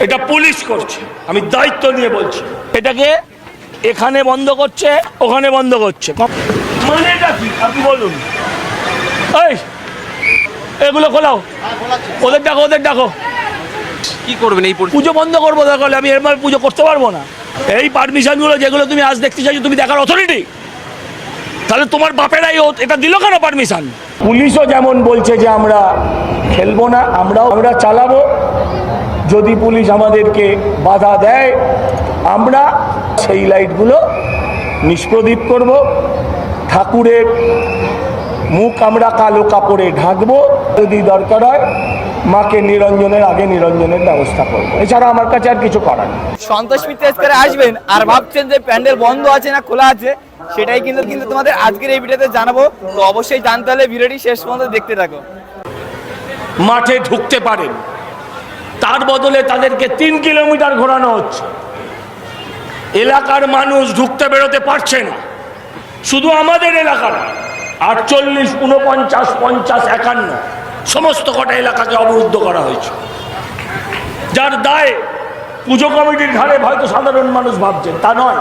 এটা পুলিশ করছে। আমি দায়িত্ব নিয়ে বলছি। এটাকে এখানে বন্ধ করছে ওখানে বন্ধ করছে। মানে কি? আপনি বলুন। এই এগুলো খোলাও। ওদের ডাকো ওদের ডাকো। কি করবেন এই পুজো বন্ধ করব দরকার আমি এরপর পুজো করতে পারব না। এই পারমিশনগুলো যেগুলো তুমি আজ দেখতে চাইছো তুমি দেখার অথরিটি তাহলে তোমার বাপেরাই ও- এটা দিল কেন পারমিশন? পুলিশও যেমন বলছে যে আমরা খেলব না আমরাও আমরা চালাবো। যদি পুলিশ আমাদেরকে বাধা দেয় আমরা সেই লাইটগুলো নিষ্প্রদীপ করব ঠাকুরের মুখ আমরা কালো কাপড়ে ঢাকবো যদি দরকার হয় মাকে নিরঞ্জনের আগে নিরঞ্জনের ব্যবস্থা করব। এছাড়া আমার কাছে আর কিছু করার সন্তোষ মিত্র আসবেন আর ভাবছেন যে প্যান্ডেল বন্ধ আছে না খোলা আছে সেটাই কিন্তু কিন্তু তোমাদের আজকের এই ভিডিওতে জানাব। তো অবশ্যই জানতে হলে ভিডিওটি শেষ পর্যন্ত দেখতে থাকো। মাঠে ঢুকতে পারেন। তার বদলে তাদেরকে তিন কিলোমিটার ঘোরানো হচ্ছে। এলাকার মানুষ ঢুকতে বেরোতে পারছে না। শুধু আমাদের এলাকার আটচল্লিশ উনপঞ্চাশ পঞ্চাশ, একান্ন, সমস্ত কটা এলাকাকে অবরুদ্ধ করা হয়েছে। যার দায় পুজো কমিটির ঘাড়ে হয়তো সাধারণ মানুষ ভাবছেন তা নয়।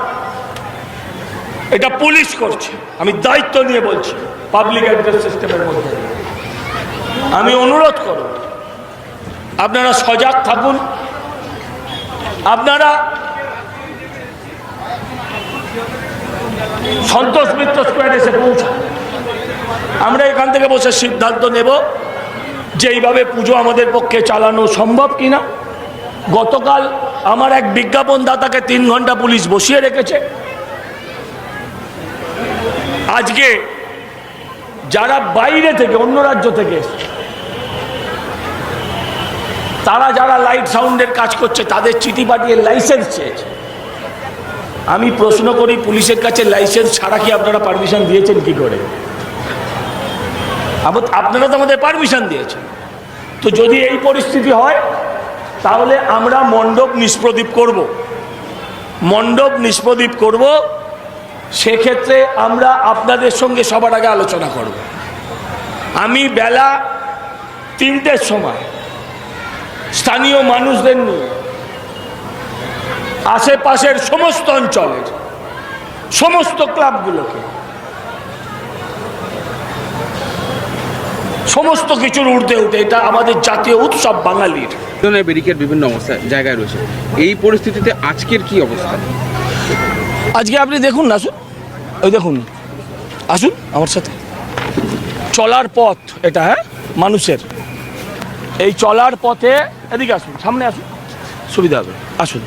এটা পুলিশ করছে। আমি দায়িত্ব নিয়ে বলছি পাবলিক অ্যাড্রেস সিস্টেমের মধ্যে। আমি অনুরোধ করব আপনারা সজাগ থাকুন। আপনারা সন্তোষ মিত্র স্কোয়ার এসে পৌঁছান। আমরা এখান থেকে বসে সিদ্ধান্ত নেব যে এইভাবে পুজো আমাদের পক্ষে চালানো সম্ভব কিনা। গতকাল আমার এক বিজ্ঞাপনদাতাকে তিন ঘণ্টা পুলিশ বসিয়ে রেখেছে। আজকে যারা বাইরে থেকে, অন্য রাজ্য থেকে এসছে তারা যারা লাইট সাউন্ডের কাজ করছে, তাদের চিঠি পাঠিয়ে লাইসেন্স চেয়েছে। আমি প্রশ্ন করি, পুলিশের কাছে লাইসেন্স ছাড়া কি আপনারা পারমিশন দিয়েছেন কি করে? আপনারা তো আমাদের পারমিশন দিয়েছেন। তো যদি এই পরিস্থিতি হয়, তাহলে আমরা মণ্ডপ নিষ্প্রদীপ করব। মণ্ডপ নিষ্প্রদীপ করব, সেক্ষেত্রে আমরা আপনাদের সঙ্গে সবার আগে আলোচনা করব। আমি বেলা তিনটের সময় স্থানীয় মানুষদের নিয়ে আশেপাশের সমস্ত অঞ্চলের সমস্ত ক্লাবগুলোকে সমস্ত কিছুর ঊর্ধ্বে উঠে এটা আমাদের জাতীয় উৎসব বাঙালির। ব্যারিকেড বিভিন্ন অবস্থা জায়গায় রয়েছে। এই পরিস্থিতিতে আজকের কি অবস্থা? আজকে আপনি দেখুন না আসুন। ওই দেখুন আসুন আমার সাথে। চলার পথ এটা হ্যাঁ? মানুষের। এই চলার পথে এদিকে আসুন সামনে আসুন। সুবিধা হবে আসুন।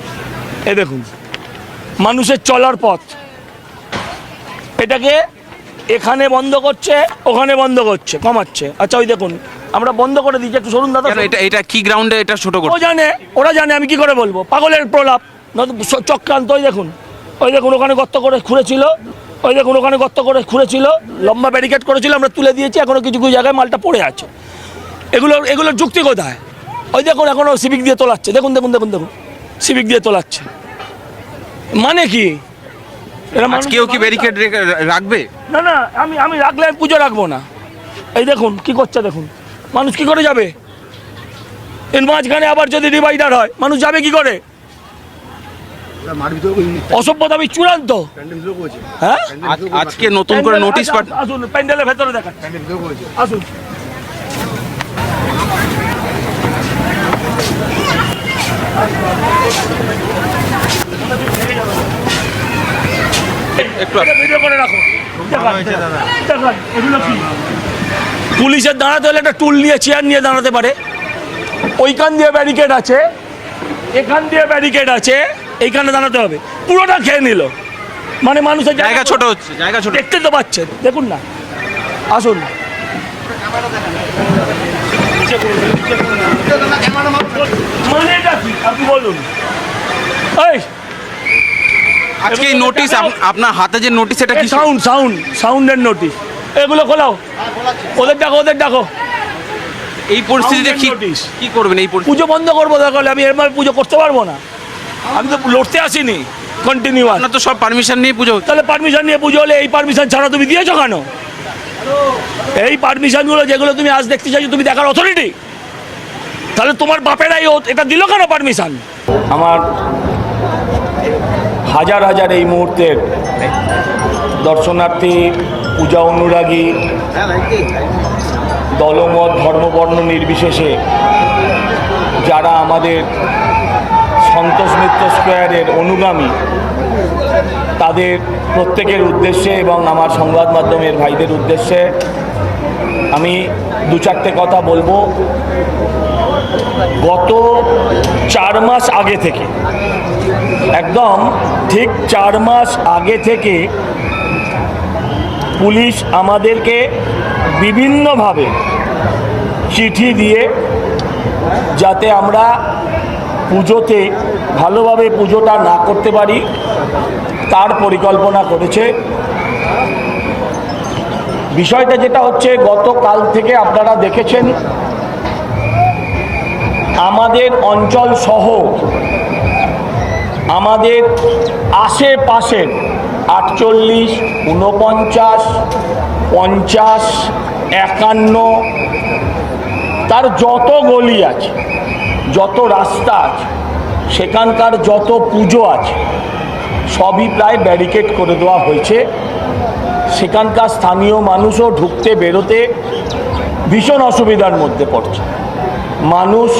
এ দেখুন মানুষের চলার পথ। এটাকে এখানে বন্ধ করছে ওখানে বন্ধ করছে কমাচ্ছে। আচ্ছা ওই দেখুন আমরা বন্ধ করে দিচ্ছি একটু সরুন দাদা এটা এটা কি গ্রাউন্ডে এটা ছোট করে ও জানে ওরা জানে আমি কি করে বলব? পাগলের প্রলাপ চক্রান্ত ওই দেখুন। ওই দেখুন ওখানে গর্ত করে খুঁড়েছিল। ওই দেখুন ওখানে গর্ত করে খুঁড়েছিল। লম্বা ব্যারিকেড করেছিল আমরা তুলে দিয়েছি এখনও কিছু কিছু জায়গায় মালটা পড়ে আছে। এগুলো এগুলোর যুক্তি কোথায়? ওই দেখুন এখনও সিভিক দিয়ে তোলাচ্ছে। দেখুন দেখুন দেখুন দেখুন। সিভিক দিয়ে তোলাচ্ছে। মানে কি? এরা মানুষ- আজকেও কি ব্যারিকেড রাখবে? না না আমি আমি রাখলে আমি পুজো রাখব না। এই দেখুন কি করছে দেখুন। মানুষ কি করে যাবে? এর মাঝখানে আবার যদি ডিভাইডার হয় মানুষ যাবে কি করে? অসভ্যতা আমি চূড়ান্ত। হ্যাঁ? আজকে নতুন করে নোটিশ পাঠ আসুন, আসুন প্যান্ডেলের ভেতরে দেখান। আসুন একটু এটা ভিডিও করে রাখো দেখান, দেখান, এগুলো কি? পুলিশের দাঁড়াতে হলে একটা টুল নিয়ে চেয়ার নিয়ে দাঁড়াতে পারে। ওইখান দিয়ে ব্যারিকেড আছে এখান দিয়ে ব্যারিকেড আছে এইখানে দাঁড়াতে হবে। পুরোটা খেয়ে নিল। মানে মানুষের জায়গা ছোট হচ্ছে জায়গা ছোট। দেখতে তো পাচ্ছেন। দেখুন না। আসুন। মানে কি? আপনি বলুন। এই। আজকে এই নোটিশ আপনার হাতে যে নোটিশ এটা কি সাউন্ড সাউন্ড সাউন্ডের নোটিশ এগুলো খোলাও। ওদের ডাকো ওদের ডাকো। এই পরিস্থিতিতে কি কি করবেন এই পুজো বন্ধ করব দরকার আমি এর মানে পুজো করতে পারব না। আমি তো লড়তে আসিনি কন্টিনিউয়াস আপনার তো সব পারমিশন নিয়ে পুজো তাহলে পারমিশন নিয়ে পুজো হলে এই পারমিশন ছাড়া তুমি দিয়েছ কেন? এই পারমিশনগুলো যেগুলো তুমি আজ দেখতে চাইছো, তুমি দেখার অথরিটি তাহলে তোমার বাপেরাই এটা দিল কেন পারমিশন আমার হাজার হাজার এই মুহূর্তের দর্শনার্থী, পূজা অনুরাগী, দলমত, ধর্মবর্ণ নির্বিশেষে যারা আমাদের সন্তোষ মিত্র স্কোয়ারের অনুগামী তাদের প্রত্যেকের উদ্দেশ্যে এবং আমার সংবাদ মাধ্যমের ভাইদের উদ্দেশ্যে আমি দু চারটে কথা বলব। গত চার মাস আগে থেকে, একদম ঠিক চার মাস আগে থেকে পুলিশ আমাদেরকে বিভিন্নভাবে চিঠি দিয়ে যাতে আমরা পুজোতে ভালোভাবে পুজোটা না করতে পারি, তার পরিকল্পনা করেছে। বিষয়টা যেটা হচ্ছে, গতকাল থেকে আপনারা দেখেছেন, আমাদের অঞ্চল সহ আমাদের আশেপাশের আটচল্লিশ, ঊনপঞ্চাশ, পঞ্চাশ, একান্ন, তার যত গলি আছে যত রাস্তা আছে, সেখানকার যত পুজো আছে, সবই প্রায় ব্যারিকেড করে দেওয়া হয়েছে। সেখানকার স্থানীয় মানুষও ঢুকতে, বেরোতে ভীষণ অসুবিধার মধ্যে পড়ছে। মানুষ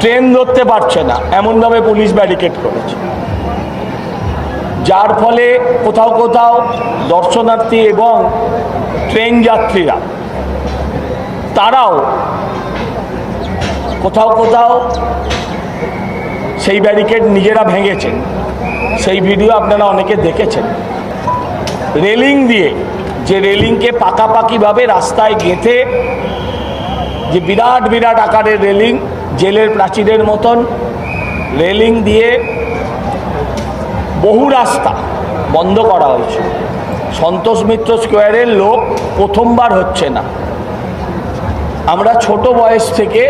ট্রেন ধরতে পারছে না এমনভাবে পুলিশ ব্যারিকেড করেছে। যার ফলে কোথাও কোথাও দর্শনার্থী এবং ট্রেন যাত্রীরা, তারাও কোথাও কোথাও সেই ব্যারিকেড নিজেরা ভেঙেছেন। সেই ভিডিও আপনারা অনেকে দেখেছেন। রেলিং দিয়ে যে রেলিংকে পাকাপাকিভাবে রাস্তায় গেঁথে যে বিরাট বিরাট আকারের রেলিং, জেলের প্রাচীরের মতন রেলিং দিয়ে বহু রাস্তা বন্ধ করা হয়েছে। সন্তোষ মিত্র স্কোয়ারের লোক প্রথমবার হচ্ছে না। আমরা ছোট বয়স থেকে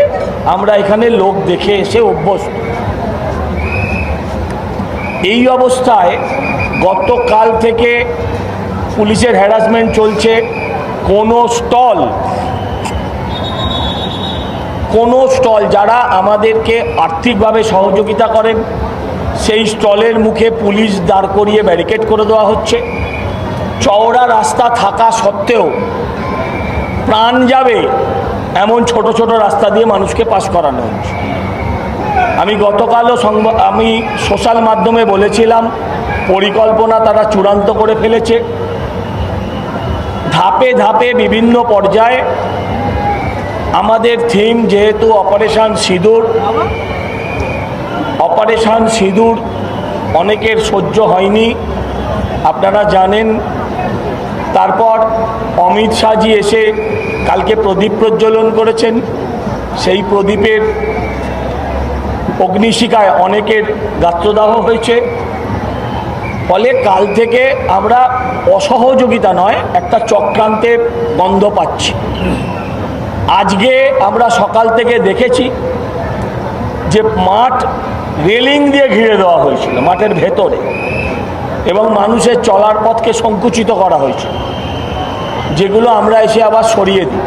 আমরা এখানে লোক দেখে এসে অভ্যস্ত। এই অবস্থায় গতকাল থেকে পুলিশের হ্যারাসমেন্ট চলছে। কোনো স্টল কোনো স্টল যারা আমাদেরকে আর্থিকভাবে সহযোগিতা করেন, সেই স্টলের মুখে পুলিশ দাঁড় করিয়ে ব্যারিকেড করে দেওয়া হচ্ছে। চওড়া রাস্তা থাকা সত্ত্বেও প্রাণ যাবে এমন ছোট ছোট রাস্তা দিয়ে মানুষকে পাস করানো হচ্ছে আমি গতকালও সংবাদ আমি সোশ্যাল মাধ্যমে বলেছিলাম, পরিকল্পনা তারা চূড়ান্ত করে ফেলেছে। ধাপে ধাপে বিভিন্ন পর্যায়ে আমাদের থিম যেহেতু অপারেশান সিঁদুর অপারেশান সিঁদুর অনেকের সহ্য হয়নি। আপনারা জানেন, তারপর অমিত শাহজি এসে কালকে প্রদীপ প্রজ্বলন করেছেন। সেই প্রদীপের অগ্নিশিকায় অনেকের গাত্রদাহ হয়েছে। ফলে কাল থেকে আমরা অসহযোগিতা নয়, একটা চক্রান্তের গন্ধ পাচ্ছি। আজকে আমরা সকাল থেকে দেখেছি যে মাঠ রেলিং দিয়ে ঘিরে দেওয়া হয়েছিল, মাঠের ভেতরে। এবং মানুষের চলার পথকে সংকুচিত করা হয়েছিল। যেগুলো আমরা এসে আবার সরিয়ে দিই।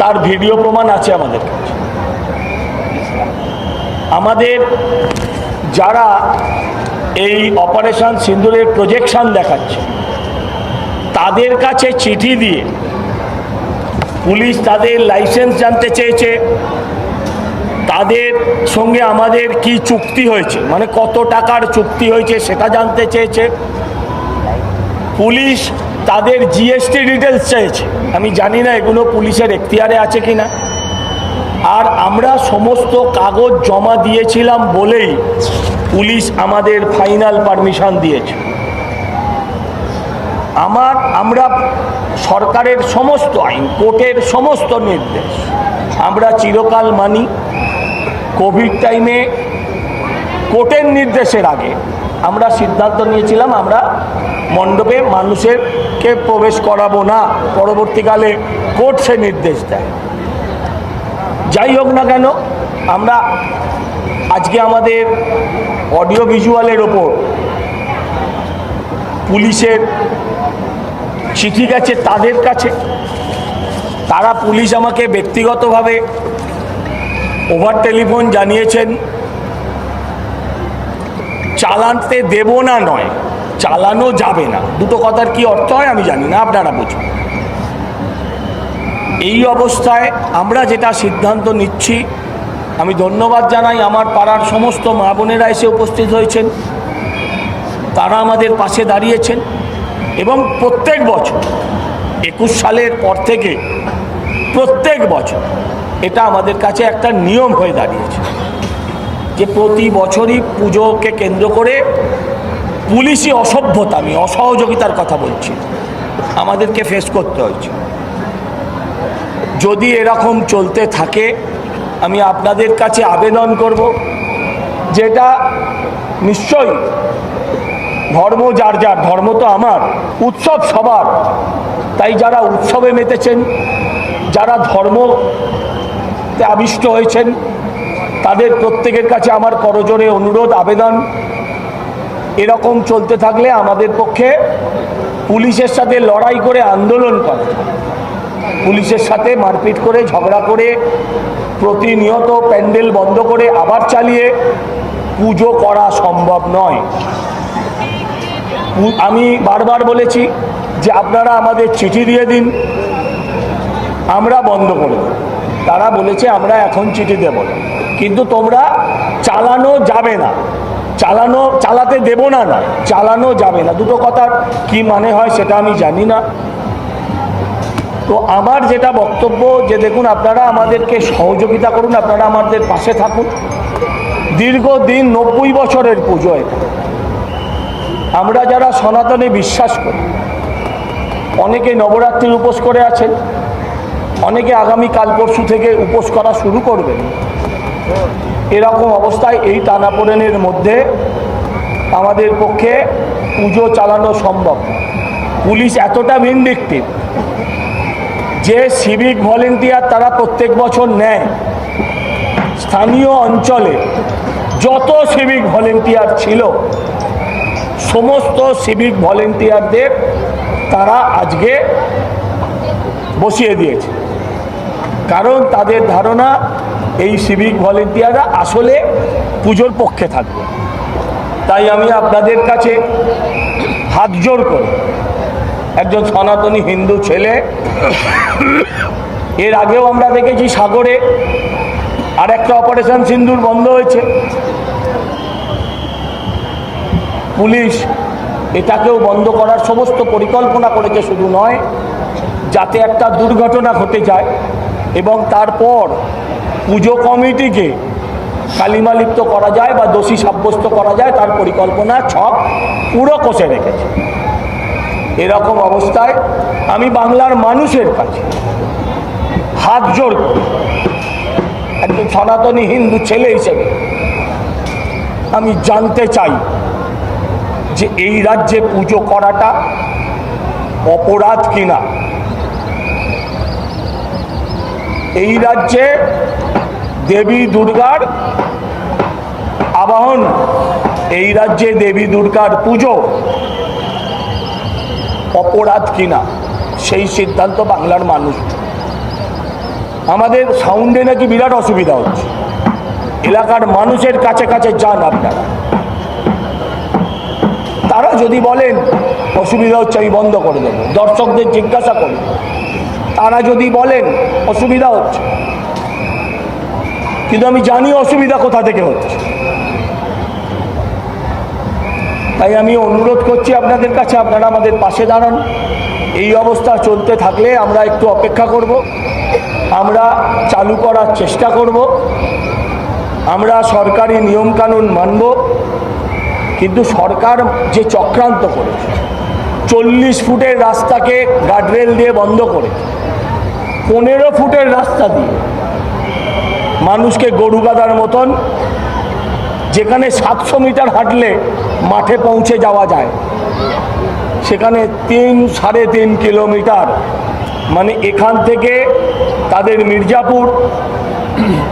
তার ভিডিও প্রমাণ আছে আমাদের কাছে। আমাদের যারা এই অপারেশন সিন্দুরের প্রজেকশন দেখাচ্ছে, তাদের কাছে চিঠি দিয়ে পুলিশ তাদের লাইসেন্স জানতে চেয়েছে। তাদের সঙ্গে আমাদের কি চুক্তি হয়েছে মানে কত টাকার চুক্তি হয়েছে সেটা জানতে চেয়েছে। পুলিশ তাদের জিএসটি ডিটেলস চাইছে। আমি জানি না এগুলো পুলিশের এখতিয়ারে আছে কি না আর আমরা সমস্ত কাগজ জমা দিয়েছিলাম বলেই পুলিশ আমাদের ফাইনাল পারমিশন দিয়েছে। আমার, আমরা সরকারের সমস্ত আইন, কোর্টের সমস্ত নির্দেশ। আমরা চিরকাল মানি। কোভিড টাইমে কোর্টের নির্দেশের আগে আমরা সিদ্ধান্ত নিয়েছিলাম আমরা মণ্ডপে মানুষেরকে প্রবেশ করাবো না। পরবর্তীকালে কোর্ট সে নির্দেশ দেয়। যাই হোক না কেন, আমরা আজকে আমাদের অডিও ভিজুয়ালের ওপর পুলিশের চিঠি গেছে তাদের কাছে। তারা পুলিশ আমাকে ব্যক্তিগতভাবে ওভার টেলিফোন জানিয়েছেন। চালাতে দেব না নয়, চালানো যাবে না। দুটো কথার কি অর্থ হয় আমি জানি না, আপনারা বুঝুন। এই অবস্থায় আমরা যেটা সিদ্ধান্ত নিচ্ছি, আমি ধন্যবাদ জানাই আমার পাড়ার সমস্ত মা বোনেরা এসে উপস্থিত হয়েছেন। তারা আমাদের পাশে দাঁড়িয়েছেন এবং প্রত্যেক বছর, একুশ সালের পর থেকে প্রত্যেক বছর এটা আমাদের কাছে একটা নিয়ম হয়ে দাঁড়িয়েছে। যে প্রতি বছরই পুজোকে কেন্দ্র করে পুলিশি অসভ্যতা, আমি অসহযোগিতার কথা বলছি, আমাদেরকে ফেস করতে হয়েছে। যদি এরকম চলতে থাকে, আমি আপনাদের কাছে আবেদন করব, যেটা নিশ্চয়ই ধর্ম যার যার, ধর্ম তো আমার, উৎসব সবার। তাই যারা উৎসবে মেতেছেন, যারা ধর্মতে আবিষ্ট হয়েছেন তাদের প্রত্যেকের কাছে আমার করজোরে অনুরোধ, আবেদন। এরকম চলতে থাকলে আমাদের পক্ষে পুলিশের সাথে লড়াই করে আন্দোলন করা। পুলিশের সাথে মারপিট করে, ঝগড়া করে, প্রতিনিয়ত প্যান্ডেল বন্ধ করে আবার চালিয়ে পুজো করা সম্ভব নয়। আমি বারবার বলেছি যে আপনারা আমাদের চিঠি দিয়ে দিন, আমরা বন্ধ করে তারা বলেছে, আমরা এখন চিঠি দেব না। কিন্তু তোমরা চালানো যাবে না। চালানো, চালাতে দেব না না, চালানো যাবে না। দুটো কথার কি মানে হয় সেটা আমি জানি না। তো আমার যেটা বক্তব্য, যে দেখুন, আপনারা আমাদেরকে সহযোগিতা করুন, আপনারা আমাদের পাশে থাকুন। দীর্ঘদিন নব্বই বছরের পুজো এটা। আমরা যারা সনাতনে বিশ্বাস করি, অনেকে নবরাত্রির উপোস করে আছেন, অনেকে আগামী কাল পরশু থেকে উপোস করা শুরু করবেন। এরকম অবস্থায় এই টানাপোড়েনের মধ্যে আমাদের পক্ষে পুজো চালানো সম্ভব। পুলিশ এতটা ভিন্ডিকটিভ যে সিভিক ভলেন্টিয়ার তারা প্রত্যেক বছর নেয়। স্থানীয় অঞ্চলে যত সিভিক ভলেন্টিয়ার ছিল, সমস্ত সিভিক ভলেন্টিয়ারদের তারা আজকে বসিয়ে দিয়েছে। কারণ তাদের ধারণা এই সিভিক ভলেন্টিয়াররা আসলে পুজোর পক্ষে থাকবে। তাই আমি আপনাদের কাছে হাত জোর করি, একজন সনাতনী হিন্দু ছেলে, এর আগেও আমরা দেখেছি সাগরে আর একটা অপারেশন সিন্দুর বন্ধ হয়েছে। পুলিশ এটাকেও বন্ধ করার সমস্ত পরিকল্পনা করেছে, শুধু নয়, যাতে একটা দুর্ঘটনা ঘটে যায় এবং তারপর পুজো কমিটিকে কালিমালিপ্ত করা যায় বা দোষী সাব্যস্ত করা যায়, তার পরিকল্পনা ছক পুরো কষে রেখেছে। এরকম অবস্থায় আমি বাংলার মানুষের কাছে হাত জোর করি। একজন সনাতনী হিন্দু ছেলে হিসেবে আমি জানতে চাই যে এই রাজ্যে পুজো করাটা অপরাধ কিনা? এই রাজ্যে দেবী দুর্গার আবাহন। এই রাজ্যে দেবী দুর্গার পুজো অপরাধ কিনা? সেই সিদ্ধান্ত বাংলার মানুষ আমাদের সাউন্ডে নাকি বিরাট অসুবিধা হচ্ছে। এলাকার মানুষের কাছে কাছে যান আপনারা। তারা যদি বলেন, অসুবিধা হচ্ছে, আমি বন্ধ করে দেবো। দর্শকদের জিজ্ঞাসা করুন। তারা যদি বলেন, অসুবিধা হচ্ছে। কিন্তু আমি জানি অসুবিধা কোথা থেকে হচ্ছে। তাই আমি অনুরোধ করছি আপনাদের কাছে, আপনারা আমাদের পাশে দাঁড়ান। এই অবস্থা চলতে থাকলে আমরা একটু অপেক্ষা করব। আমরা চালু করার চেষ্টা করব। আমরা সরকারি নিয়মকানুন মানব, কিন্তু সরকার যে চক্রান্ত করেছে, চল্লিশ ফুটের রাস্তাকে গার্ডরেল দিয়ে বন্ধ করে, পনেরো ফুটের রাস্তা দিয়ে মানুষকে গরু গাদার মতন যেখানে সাতশো মিটার হাঁটলে মাঠে পৌঁছে যাওয়া যায়, সেখানে তিন, সাড়ে তিন কিলোমিটার মানে এখান থেকে তাদের মির্জাপুর,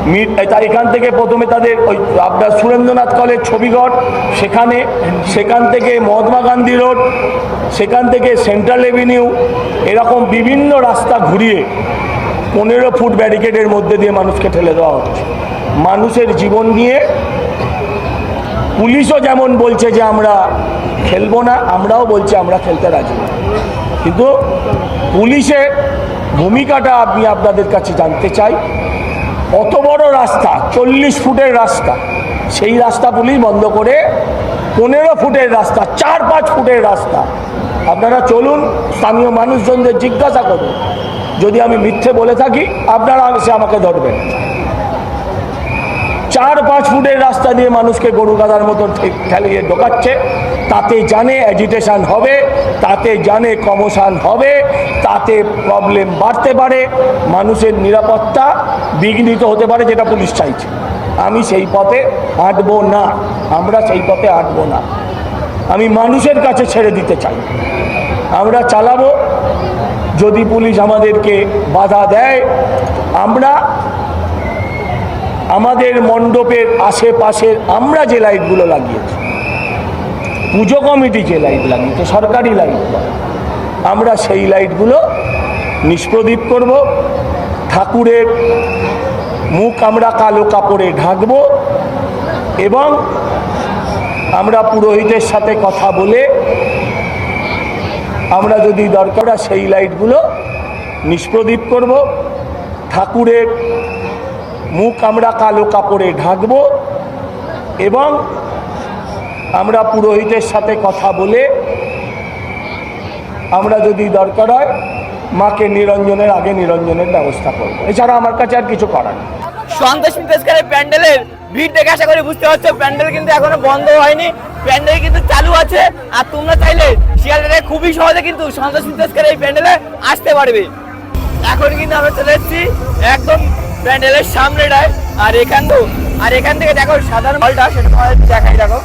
মির- তা এখান থেকে প্রথমে তাদের ওই আপনার সুরেন্দ্রনাথ কলেজ ছবিগড় সেখানে, সেখান থেকে মহাত্মা গান্ধী রোড, সেখান থেকে সেন্ট্রাল এভিনিউ, এরকম বিভিন্ন রাস্তা ঘুরিয়ে পনেরো ফুট ব্যারিকেডের মধ্যে দিয়ে মানুষকে ঠেলে দেওয়া হচ্ছে। মানুষের জীবন নিয়ে পুলিশও যেমন বলছে যে আমরা খেলব না, আমরাও বলছি আমরা খেলতে রাজি না। কিন্তু পুলিশের ভূমিকাটা আমি আপনাদের কাছে জানতে চাই। অত বড় রাস্তা, চল্লিশ ফুটের রাস্তা, সেই রাস্তা পুলিশ বন্ধ করে পনেরো ফুটের রাস্তা, চার পাঁচ ফুটের রাস্তা। আপনারা চলুন, স্থানীয় মানুষজনদের জিজ্ঞাসা করুন যদি আমি মিথ্যে বলে থাকি, আপনারা সে আমাকে ধরবেন। চার, পাঁচ ফুটের রাস্তা দিয়ে মানুষকে গরু গাদার মতো ঠেলিয়ে ঢোকাচ্ছে। তাতে জানে অ্যাজিটেশন হবে, তাতে জানে কমোশন হবে, তাতে প্রবলেম বাড়তে পারে। মানুষের নিরাপত্তা বিঘ্নিত হতে পারে, যেটা পুলিশ চাইছে। আমি সেই পথে হাঁটবো না, আমরা সেই পথে হাঁটবো না। আমি মানুষের কাছে ছেড়ে দিতে চাই। আমরা চালাবো যদি পুলিশ আমাদেরকে বাধা দেয়, আমরা আমাদের মণ্ডপের আশেপাশের আমরা যে লাইটগুলো লাগিয়েছি, পুজো কমিটি যে লাইট লাগিয়েছে সরকারি লাইট। আমরা সেই লাইটগুলো নিষ্প্রদীপ করব, ঠাকুরের মুখ আমরা কালো কাপড়ে ঢাকবো এবং আমরা পুরোহিতের সাথে কথা বলে আমরা যদি দরকার সেই লাইটগুলো নিষ্প্রদীপ করব, ঠাকুরের মুখ আমরা কালো কাপড়ে ঢাকবো এবং আমরা পুরোহিতের সাথে কথা বলে আমরা যদি দরকার হয় মাকে নিরঞ্জনের আগে নিরঞ্জনের ব্যবস্থা করব। এছাড়া আমার কাছে আর কিছু করার সন্তোষ প্যান্ডেলের ভিড় দেখে আশা করি বুঝতে পারছ, প্যান্ডেল কিন্তু এখনও বন্ধ হয়নি। প্যান্ডেল কিন্তু চালু আছে, আর তোমরা চাইলে শিয়ালদাতে খুবই সহজে কিন্তু সন্তোষ করে এই প্যান্ডেলে আসতে পারবে। এখন কিন্তু আমরা চলে এসেছি একদম প্যান্ডেলের সামনেটায়, আর এখান তো আর এখান থেকে দেখো সাধারণ হলটা সেটা তোমাদের দেখাই, দেখো।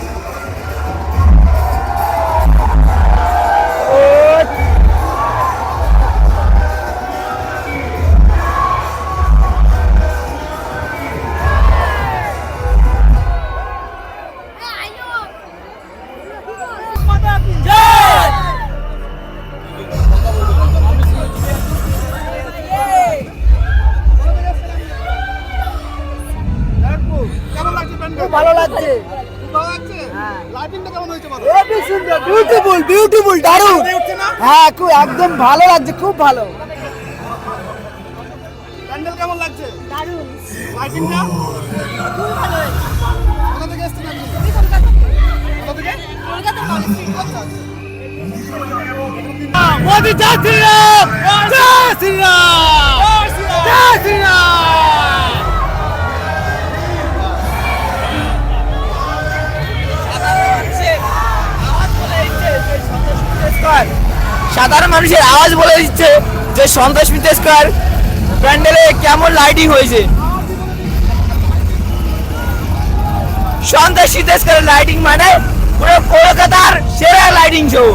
হ্যাঁ খুব একদম ভালো লাগছে খুব ভালো। প্যান্ডেল কেমন লাগছে? দারুণ। লাইটিংটা কোথা থেকে এসছেন আপনি? কোথা থেকে? আচ্ছা। মোদি জয় শ্রীরাম! জয় শ্রীরাম! জয় শ্রীরাম! সাধারণ মানুষের আওয়াজ বলে দিচ্ছে যে সন্তোষ মিত্র স্কোয়ার প্যান্ডেলে কেমন লাইটিং হয়েছে? সন্তোষ মিত্র স্কোয়ার লাইটিং মানে পুরো কলকাতার সেরা লাইটিং শো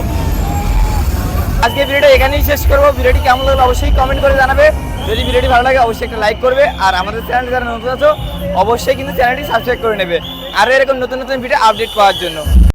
আজকে ভিডিওটা এখানেই শেষ করব। ভিডিওটি কেমন লাগল অবশ্যই কমেন্ট করে জানাবে। যদি ভিডিওটি ভালো লাগে, অবশ্যই একটা লাইক করবে। আর আমাদের চ্যানেল যারা নতুন আছো, অবশ্যই কিন্তু চ্যানেলটি সাবস্ক্রাইব করে নেবে। আরও এরকম নতুন নতুন ভিডিও আপডেট পাওয়ার জন্য।